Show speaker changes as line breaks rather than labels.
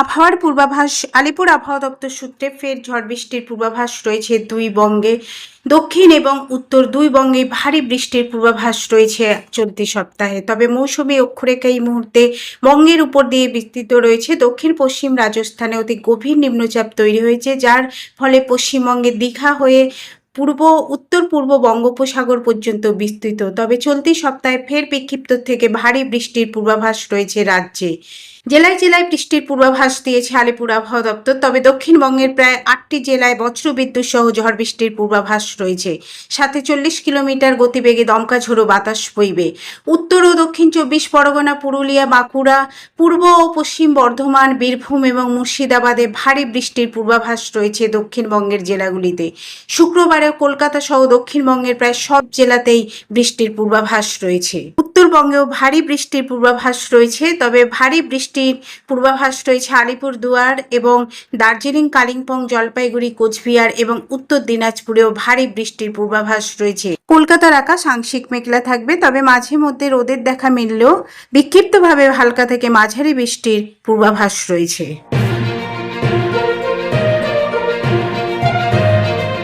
আবহাওয়ার পূর্বাভাস, আলিপুর আবহাওয়া দপ্তর সূত্রে ফের ঝড় বৃষ্টির পূর্বাভাস রয়েছে দুই বঙ্গে। দক্ষিণ এবং উত্তর দুই বঙ্গে ভারী বৃষ্টির পূর্বাভাস রয়েছে চলতি সপ্তাহে। তবে মৌসুমি অক্ষরেখা এই মুহূর্তে বঙ্গের উপর দিয়ে বিস্তৃত রয়েছে। দক্ষিণ পশ্চিম রাজস্থানে অতি গভীর নিম্নচাপ তৈরি হয়েছে, যার ফলে পশ্চিমবঙ্গে দীঘা হয়ে পূর্ব, উত্তর পূর্ব বঙ্গোপসাগর পর্যন্ত বিস্তৃত। তবে চলতি সপ্তাহে ফের বিক্ষিপ্ত থেকে ভারী বৃষ্টির পূর্বাভাস রয়েছে রাজ্যে। জেলায় জেলায় বৃষ্টির পূর্বাভাস দিয়েছে আলিপুর আবহাওয়া দপ্তর, তবে দক্ষিণবঙ্গের প্রায় আটটি জেলায় বজ্রবিদ্যুৎ সহ ঝড় বৃষ্টির পূর্বাভাস রয়েছে। সাথে চল্লিশ কিলোমিটার গতিবেগে দমকা ঝোড়ো বাতাস বইবে। উত্তর ও দক্ষিণ চব্বিশ পরগনা, পুরুলিয়া, বাঁকুড়া, পূর্ব ও পশ্চিম বর্ধমান, বীরভূম এবং মুর্শিদাবাদে ভারী বৃষ্টির পূর্বাভাস রয়েছে দক্ষিণবঙ্গের জেলাগুলিতে। শুক্রবারে কলকাতা সহ দক্ষিণবঙ্গের প্রায় সব জেলাতেই বৃষ্টির পূর্বাভাস রয়েছে। উত্তরবঙ্গেও ভারী বৃষ্টির পূর্বাভাস রয়েছে, তবে ভারী বৃষ্টির পূর্বাভাস রয়েছে আলিপুরদুয়ার এবং দার্জিলিং, কালিম্পং, জলপাইগুড়ি, কোচবিহার এবং উত্তর দিনাজপুরেও ভারী বৃষ্টির পূর্বাভাস রয়েছে। কলকাতার আকাশ আংশিক মেঘলা থাকবে, তবে মাঝে মধ্যে রোদের দেখা মিললেও বিক্ষিপ্তভাবে হালকা থেকে মাঝারি বৃষ্টির পূর্বাভাস রয়েছে।